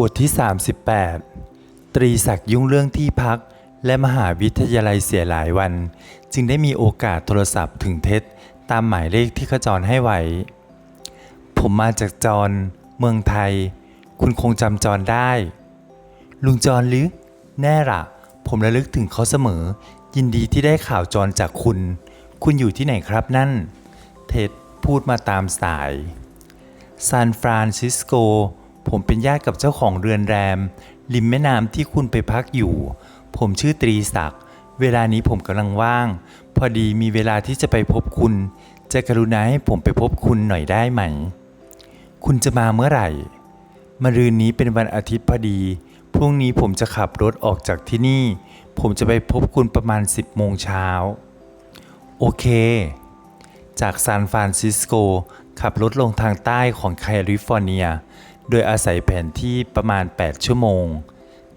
บทที่ 38 ตรีศักดิ์ยุ่งเรื่องที่พัก และมหาวิทยาลัยเสียหลายวัน จึงได้มีโอกาสโทรศัพท์ถึงเท็จตามหมายเลขที่ขจรให้ไว้ ผมมาจากจร เมืองไทย คุณคงจำจรได้ ลุงจรลึกแน่ละผมระลึกถึงเขาเสมอ ยินดีที่ได้ข่าวจรจากคุณ คุณอยู่ที่ไหนครับนั่น เท็ดพูดมาตามสายซานฟรานซิสโก ผมเป็นญาติกับเจ้าของเรือนแรม ริมแม่น้ำที่คุณไปพักอยู่ ผมชื่อตรีศักดิ์เวลานี้ผมกำลังว่าง พอดีมีเวลาที่จะไปพบคุณ จะกรุณาให้ผมไปพบคุณหน่อยได้ไหม คุณจะมาเมื่อไหร่มะรืนนี้เป็นวันอาทิตย์พอดี พรุ่งนี้ผมจะขับรถออกจากที่นี่ ผมจะไปพบคุณประมาณ 10โมงเช้า โอเค จากซานฟรานซิสโก ขับรถลงทางใต้ของแคลิฟอร์เนีย โดยอาศัยแผนที่ประมาณ 8 ชั่วโมง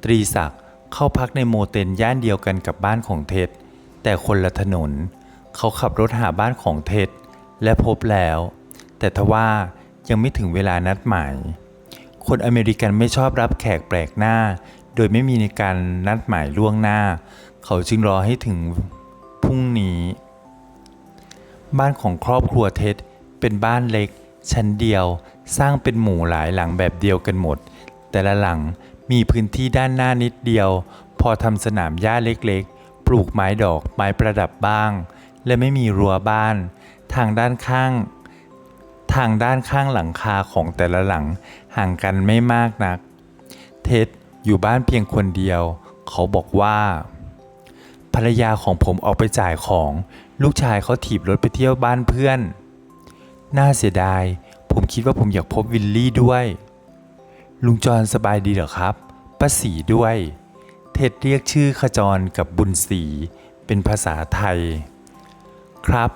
ตรีศักดิ์เข้าพักในโมเตลย่านเดียวกันกับบ้านของเท็ดแต่คนละถนน เขาขับรถหาบ้านของเท็ดและพบแล้ว แต่ทว่ายังไม่ถึงเวลานัดหมาย คนอเมริกันไม่ชอบรับแขกแปลกหน้า โดยไม่มีในการนัดหมายล่วงหน้า เขาจึงรอให้ถึงพรุ่งนี้ บ้านของครอบครัวเท็ดเป็นบ้านเล็ก ชั้นเดียว สร้างเป็นหมู่หลายหลังแบบเดียวกันหมด แต่ละหลังมีพื้นที่ด้านหน้านิดเดียว พอทำสนามหญ้าเล็กๆ ปลูกไม้ดอกไม้ประดับบ้าง และไม่มีรั้วบ้าน ทางด้านข้าง ทางด้านข้างหลังคาของแต่ละหลังห่างกันไม่มากนัก เท็ดอยู่บ้านเพียงคนเดียว เขาบอกว่า ภรรยาของผมออกไปจ่ายของ ลูกชายเขาถีบรถไปเที่ยวบ้านเพื่อน น่าเสียดาย ผมคิดว่าผมอยากพบวิลลี่ด้วย ลุงจรสบายดีเหรอครับป้าสีด้วย เท็ดเรียกชื่อขจรกับบุญศรีเป็นภาษาไทย ครับ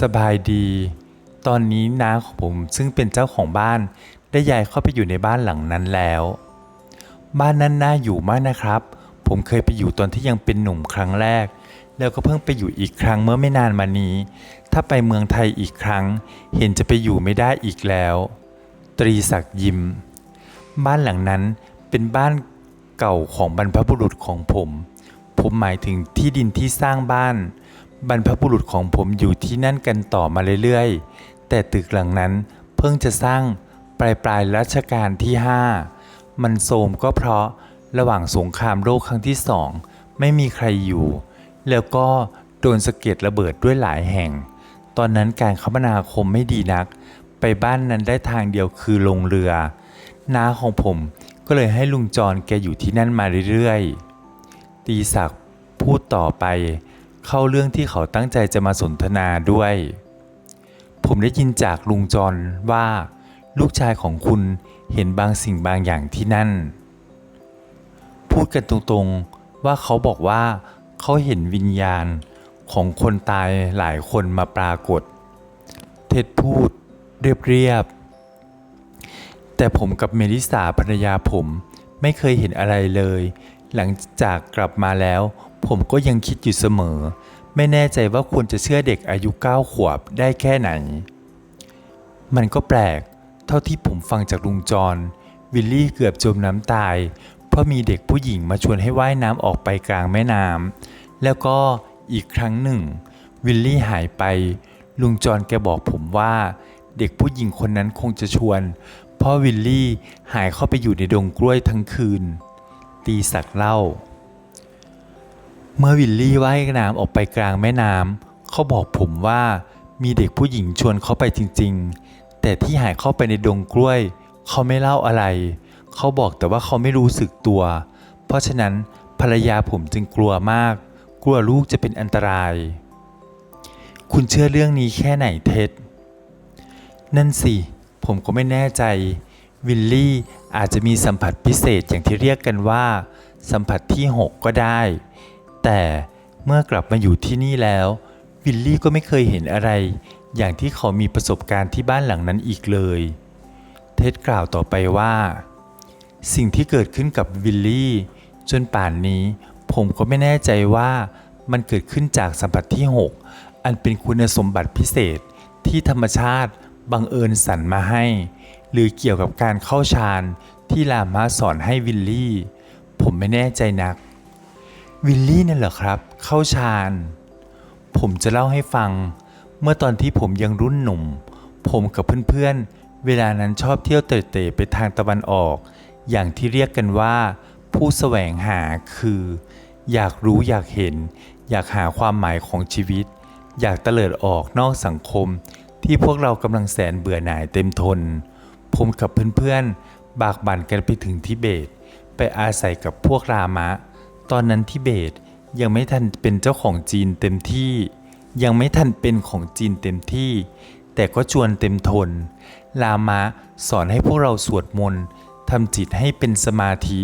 สบายดี ตอนนี้น้าของผมซึ่งเป็นเจ้าของบ้าน ได้ย้ายเข้าไปอยู่ในบ้านหลังนั้นแล้ว บ้านนั้นน่าอยู่มากนะครับ ผมเคยไปอยู่ตอนที่ยังเป็นหนุ่มครั้งแรก แล้วก็เพิ่งไปอยู่อีกครั้งเมื่อไม่นานมานี้ ถ้าไปเมืองไทยอีกครั้ง เห็นจะไปอยู่ไม่ได้อีกแล้ว ตรีศักดิ์ยิ้ม บ้านหลังนั้นเป็นบ้านเก่าของบรรพบุรุษของผม ผมหมายถึงที่ดินที่สร้างบ้าน บรรพบุรุษของผมอยู่ที่นั่นกันต่อมาเรื่อยๆ แต่ตึกหลังนั้นเพิ่งจะสร้างปลายปลายรัชกาลที่ 5 มันโทรมก็เพราะระหว่างสงครามโลกครั้งที่สองไม่มีใครอยู่ แล้วก็โดนสะเก็ดระเบิดด้วยหลายแห่ง ตอนนั้นการคมนาคมไม่ดีนัก ไปบ้านนั้นได้ทางเดียวคือลงเรือ น้าของผมก็เลยให้ลุงจรแกอยู่ที่นั่นมาเรื่อยๆ ตีศักดิ์พูดต่อไป เข้าเรื่องที่เขาตั้งใจจะมาสนทนาด้วย ผมได้ยินจากลุงจรว่า ลูกชายของคุณเห็นบางสิ่งบางอย่างที่นั่น พูดกันตรงๆว่าเขาบอกว่า เขาเห็นวิญญาณของคนตายหลายคนมาปรากฏ เท็ดพูดเรียบๆ แต่ผมกับเมลิสาภรรยาผมไม่เคยเห็นอะไรเลย หลังจากกลับมาแล้ว ผมก็ยังคิดอยู่เสมอ ไม่แน่ใจว่าควรจะเชื่อเด็กอายุ 9 ขวบได้แค่ไหน มันก็แปลก เท่าที่ผมฟังจากลุงจร วิลลี่เกือบจมน้ำตาย ราะมีเด็กผู้หญิงมาชวนให้ว่ายน้ำออกไปกลางแม่น้ำแล้วก็อีกครั้งหนึ่ง วิลลี่หายไป ลุงจรแกบอกผมว่า เด็กผู้หญิงคนนั้นคงจะชวนเพราะวิลลี่หายเข้าไปอยู่ในดงกล้วยทั้งคืน ตีศักเล่า เมื่อวิลลี่ว่ายน้ำออกไปกลางแม่น้ำเขาบอกผมว่ามีเด็กผู้หญิงชวนเขาไปจริง ๆ แต่ที่หายเข้าไปในดงกล้วย เขาไม่เล่าอะไรเเขาบอกแต่ว่าเขาไม่รู้สึกตัว เพราะฉะนั้นภรรยาผมจึงกลัวมาก กลัวลูกจะเป็นอันตราย คุณเชื่อเรื่องนี้แค่ไหนเท็ดนั่นสิ ผมก็ไม่แน่ใจ วิลลี่อาจจะมีสัมผัสพิเศษอย่างที่เรียกกันว่า สัมผัสที่ 6 ก็ได้ แต่เมื่อกลับมาอยู่ที่นี่แล้ว วิลลี่ก็ไม่เคยเห็นอะไร อย่างที่เขามีประสบการณ์ที่บ้านหลังนั้นอีกเลย เท็ดกล่าวต่อไปว่า สิ่งที่เกิดขึ้นกับวิลลี่ จนป่านนี้ ผมก็ไม่แน่ใจว่ามันเกิดขึ้นจากสัมผัสที่ 6 อันเป็นคุณสมบัติพิเศษที่ธรรมชาติบังเอิญสรรมาให้ หรือเกี่ยวกับการเข้าฌานที่ลามาสอนให้วิลลี่ ผมไม่แน่ใจนัก วิลลี่นั่นเหรอครับ เข้าฌาน ผมจะเล่าให้ฟัง เมื่อตอนที่ผมยังรุ่นหนุ่ม ผมกับเพื่อนๆเวลานั้นชอบเที่ยวเตะๆไปทางตะวันออก อย่างที่เรียกกันว่า ผู้แสวงหาคือ อยากรู้อยากเห็น อยากหาความหมายของชีวิต อยากเตลิดออกนอกสังคม ที่พวกเรากำลังแสนเบื่อหน่ายเต็มทน ผมกับเพื่อนๆ บากบั่นกันไปถึงทิเบต ไปอาศัยกับพวกรามะ ตอนนั้นทิเบตยังไม่ทันเป็นเจ้าของจีนเต็มที่ ยังไม่ทันเป็นของจีนเต็มที่ แต่ก็ชวนเต็มทน ลามะสอนให้พวกเราสวดมนต์ ทำจิตให้เป็นสมาธิ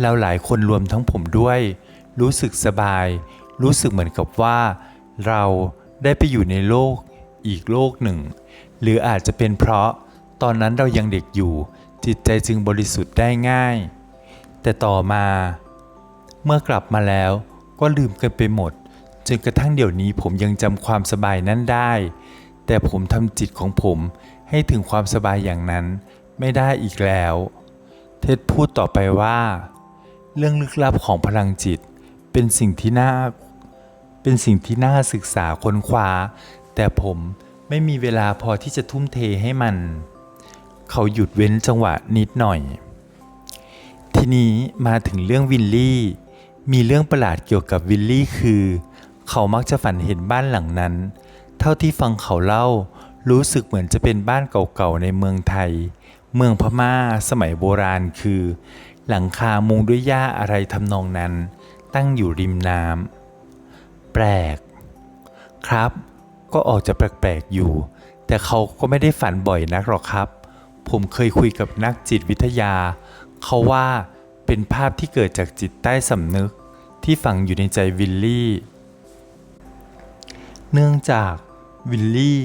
เราหลายคนรวมทั้งผมด้วย รู้สึกสบาย รู้สึกเหมือนกับว่า เราได้ไปอยู่ในโลกอีกโลกหนึ่ง หรืออาจจะเป็นเพราะตอนนั้นเรายังเด็กอยู่ จิตใจจึงบริสุทธิ์ได้ง่าย แต่ต่อมา เมื่อกลับมาแล้วก็ลืมกันไปหมดจนกระทั่งเดี๋ยวนี้ผมยังจำความสบายนั้นได้ แต่ผมทำจิตของผมให้ถึงความสบายอย่างนั้น ไม่ได้อีกแล้ว เท็ดพูดต่อไปว่า เรื่องลึกลับของพลังจิตเป็นสิ่งที่น่าเป็นสิ่งที่น่าศึกษาค้นคว้า แต่ผมไม่มีเวลาพอที่จะทุ่มเทให้มัน เขาหยุดเว้นจังหวะนิดหน่อย ทีนี้มาถึงเรื่องวิลลี่ มีเรื่องประหลาดเกี่ยวกับวิลลี่คือ เขามักจะฝันเห็นบ้านหลังนั้น เท่าที่ฟังเขาเล่า รู้สึกเหมือนจะเป็นบ้านเก่าๆในเมืองไทย เมืองพม่าสมัยโบราณคือ หลังคามุงด้วยหญ้าอะไรทำนองนั้น ตั้งอยู่ริมน้ำแปลก ครับ ก็ออกจะแปลกๆอยู่ แต่เขาก็ไม่ได้ฝันบ่อยนักหรอกครับ ผมเคยคุยกับนักจิตวิทยา เขาว่าเป็นภาพที่เกิดจากจิตใต้สำนึกที่ฝังอยู่ในใจวิลลี่ เนื่องจากวิลลี่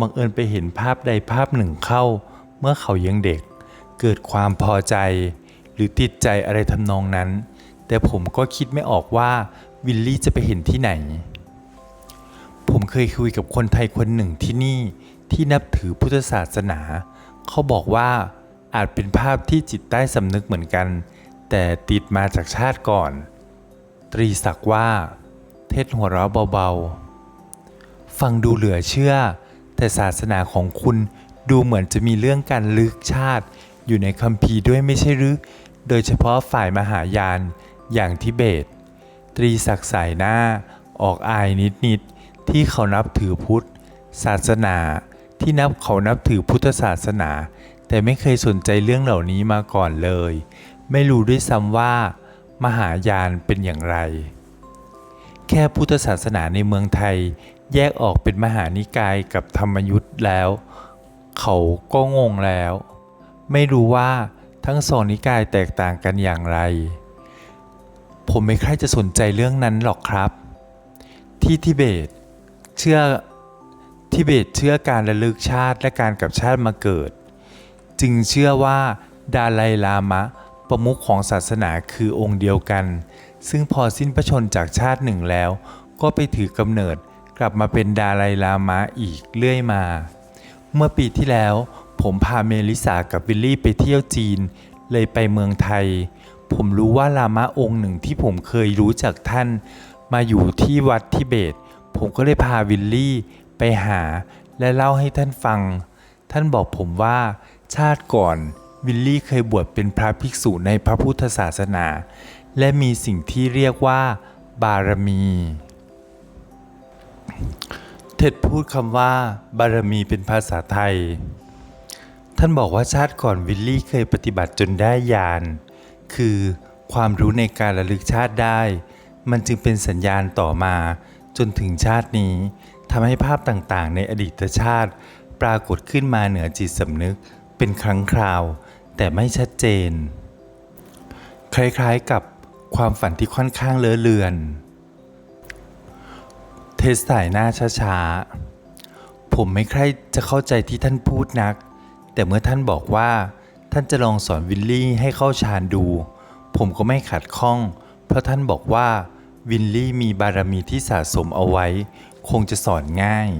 บังเอิญไปเห็นภาพใดภาพหนึ่งเข้า เมื่อเขายังเด็ก เกิดความพอใจ หรือติดใจอะไรทำนองนั้น แต่ผมก็คิดไม่ออกว่าวิลลี่จะไปเห็นที่ไหน ผมเคยคุยกับคนไทยคนหนึ่งที่นี่ที่นับถือพุทธศาสนา เขาบอกว่าอาจเป็นภาพที่จิตใต้สำนึกเหมือนกัน แต่ติดมาจากชาติก่อน ตรีศักว่า เทศหัวเราะเบาๆ ฟังดูเหลือเชื่อ แต่ศาสนาของคุณ ดูเหมือนจะมีเรื่องการลึกชาติ อยู่ในคัมภีร์ด้วยไม่ใช่หรือ โดยเฉพาะฝ่ายมหายานอย่างทิเบต ตรีศักดิ์สายหน้าออกอายนิดๆที่เขานับถือพุทธ ศาสนาที่นับเขานับถือพุทธศาสนา แต่ไม่เคยสนใจเรื่องเหล่านี้มาก่อนเลย ไม่รู้ด้วยซ้ำว่า มหายานเป็นอย่างไร แค่พุทธศาสนาในเมืองไทย แยกออกเป็นมหานิกายกับธรรมยุทธ์แล้ว เขาก็งงแล้ว ไม่รู้ว่าทั้งสองนิกายแตกต่างกันอย่างไร ผมไม่ใครจะสนใจเรื่องนั้นหรอกครับ ที่ทิเบตเชื่อทิเบตเชื่อการระลึกชาติและการกลับชาติมาเกิด จึงเชื่อว่าดาไลลามะประมุขของศาสนาคือองค์เดียวกัน ซึ่งพอสิ้นพระชนจากชาติหนึ่งแล้ว ก็ไปถือกำเนิดกลับมาเป็นดาไลลามะอีกเรื่อยมา เมื่อปีที่แล้ว ผมพาเมลิสากับวิลลี่ไปเที่ยวจีน เลยไปเมืองไทย ผมรู้ว่าลามะองค์หนึ่งที่ผมเคยรู้จักท่าน มาอยู่ที่วัดทิเบต ผมก็เลยพาวิลลี่ไปหาและเล่าให้ท่านฟัง ท่านบอกผมว่า ชาติก่อนวิลลี่เคยบวชเป็นพระภิกษุในพระพุทธศาสนา และมีสิ่งที่เรียกว่า บารมี เท็ดพูดคำว่าบารมีเป็นภาษาไทย ท่านบอกว่าชาติก่อนวิลลี่เคยปฏิบัติจนได้ญาณคือความรู้ในการระลึกชาติได้ มันจึงเป็นสัญญาณต่อมาจนถึงชาตินี้ทำให้ภาพต่างๆ ในอดีตชาติ ปรากฏขึ้นมาเหนือจิตสำนึกเป็นครั้งคราว แต่ไม่ชัดเจน คล้ายๆกับความฝันที่ค่อนข้างเลอะเลือน เทสสายหน้าช้าๆ ผมไม่ใครจะเข้าใจที่ท่านพูดนัก แต่เมื่อท่านบอกว่าท่านจะลองสอนวิลลี่ให้เข้าฌานดู ผมก็ไม่ขัดข้อง เพราะท่านบอกว่าวิลลี่มีบารมีที่สะสมเอาไว้ คงจะสอนง่าย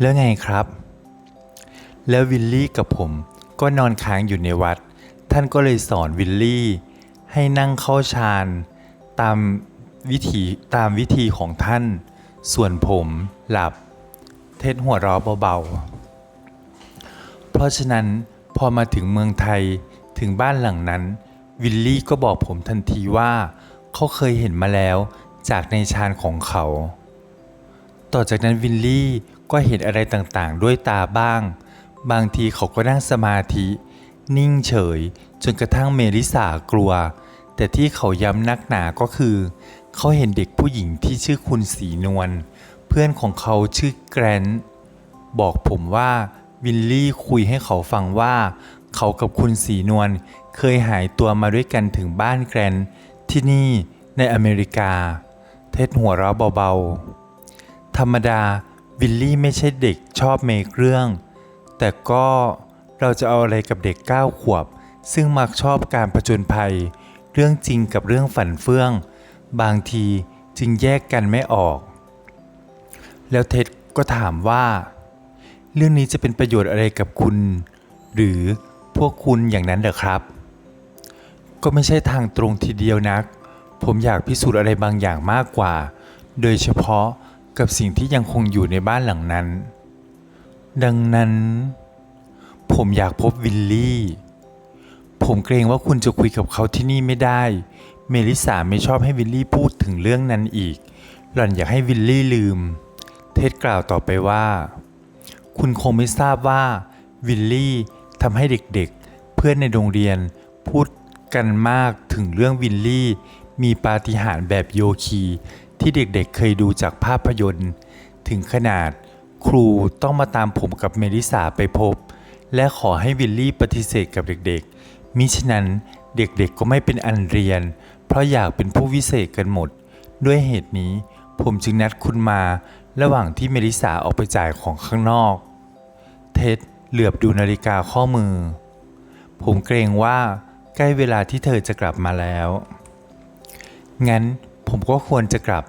แล้วไงครับ แล้ววิลลี่กับผมก็นอนค้างอยู่ในวัด ท่านก็เลยสอนวิลลี่ ให้นั่งเข้าฌานตามวิธีตามวิธีของท่าน ส่วนผมหลับ เท็ดหัวเราะเบาๆ เพราะฉะนั้นพอมาถึงเมืองไทยถึงบ้านหลังนั้น วิลลี่ก็บอกผมทันทีว่า เขาเคยเห็นมาแล้วจากในฌานของเขา ต่อจากนั้นวิลลี่ก็เห็นอะไรต่างๆ ด้วยตาบ้าง บางทีเขาก็นั่งสมาธิ นิ่งเฉย จนกระทั่งเมลิสากลัว แต่ที่เขาย้ำนักหนาก็คือ เขาเห็นเด็กผู้หญิงที่ชื่อคุณสีนวลเพื่อนของเขาชื่อแกรนท์บอกผมว่าวิลลี่คุยให้เขาฟังว่า เขากับคุณสีนวลเคยหายตัวมาด้วยกันถึงบ้านแกรนท์ที่นี่ในอเมริกา เท็ดหัวเราะเบาๆ ธรรมดาวิลลี่ไม่ใช่เด็กชอบเมคเรื่อง แต่ก็เราจะเอาอะไรกับเด็ก 9 ขวบ ซึ่งมักชอบการผจญภัย เรื่องจริงกับเรื่องฝันเฟื่อง บางทีจึงแยกกันไม่ออก แล้วเท็ดก็ถามว่า เรื่องนี้จะเป็นประโยชน์อะไรกับคุณ หรือพวกคุณอย่างนั้นเหรอครับ ก็ไม่ใช่ทางตรงทีเดียวนัก ผมอยากพิสูจน์อะไรบางอย่างมากกว่า โดยเฉพาะกับสิ่งที่ยังคงอยู่ในบ้านหลังนั้น ดังนั้น ผมอยากพบวิลลี่ ผมเกรงว่าคุณจะคุยกับเขาที่นี่ไม่ได้ เมลิสาไม่ชอบให้วิลลี่พูดถึงเรื่องนั้นอีก หล่อนอยากให้วิลลี่ลืม เท็ดกล่าวต่อไปว่า คุณคงไม่ทราบว่า วิลลี่ทำให้เด็กๆ เพื่อนในโรงเรียนพูดกันมากถึงเรื่องวิลลี่ มีปาฏิหาริย์แบบโยคีที่เด็กๆเคยดูจากภาพยนตร์ ถึงขนาดครูต้องมาตามผมกับเมลิสาไปพบ และขอให้วิลลี่ปฏิเสธกับเด็กๆ มิฉะนั้นเด็กๆก็ไม่เป็นอันเรียน เพราะอยากเป็นผู้วิเศษกันหมด ด้วยเหตุนี้ผมจึงนัดคุณมาระหว่างที่เมลิสาออกไปจ่ายของข้างนอก เท็ดเหลือบดูนาฬิกาข้อมือ ผมเกรงว่าใกล้เวลาที่เธอจะกลับมาแล้ว งั้นผมก็ควรจะกลับ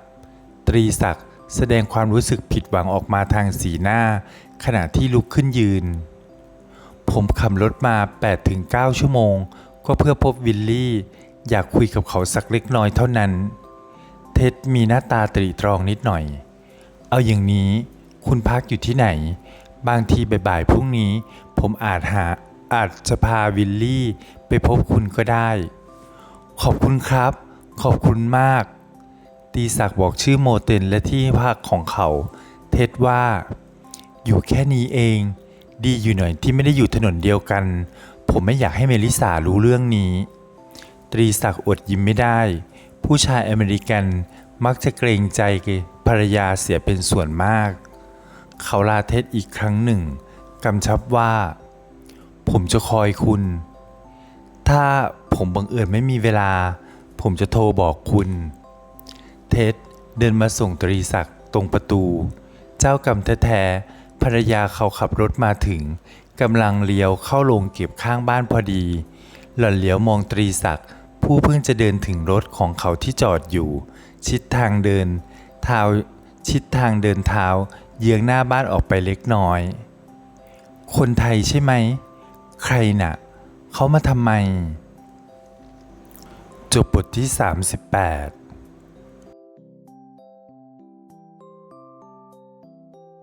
ตรีศักดิ์แสดงความรู้สึกผิดหวังออกมาทางสีหน้า ขณะที่ลุกขึ้นยืน ผมขับรถมา 8-9 ชั่วโมง ก็เพื่อพบวิลลี่ อยากคุยกับเขาสักเล็กน้อยเท่านั้น เท็ดมีหน้าตาตรีตรองนิดหน่อย เอาอย่างนี้คุณพักอยู่ที่ไหน บางทีบ่ายๆพรุ่งนี้ ผมอาจหาอาจจะพาวิลลี่ไปพบคุณก็ได้ ขอบคุณครับ ขอบคุณมาก ตีศักบอกชื่อโมเตนและที่พักของเขา เท็ดว่า อยู่แค่นี้เอง ดีอยู่หน่อยที่ไม่ได้อยู่ถนนเดียวกัน ผมไม่อยากให้เมลิสารู้เรื่องนี้ ตรีศักดิ์อดยิ้มไม่ได้ ผู้ชายอเมริกันมักจะเกรงใจภรรยาเสียเป็นส่วนมาก เขาลาเท็ดอีกครั้งหนึ่งกำชับว่า ผมจะคอยคุณ ถ้าผมบังเอิญไม่มีเวลา ผมจะโทรบอกคุณ เท็ดเดินมาส่งตรีศักดิ์ตรงประตู เจ้ากรรมแท้ๆภรรยาเขาขับรถมาถึงกำลังเลี้ยวเข้าโรงเก็บข้างบ้านพอดี หล่อนเหลียวมองตรีศักดิ์ ผู้เพิ่งจะเดินถึงรถของเขาที่จอดอยู่ ชิดทางเดินเท้าชิดทางเดินเท้า เยื้องหน้าบ้านออกไปเล็กน้อย คนไทยใช่ไหม ใครน่ะ เขามาทำไม จบบทที่ 38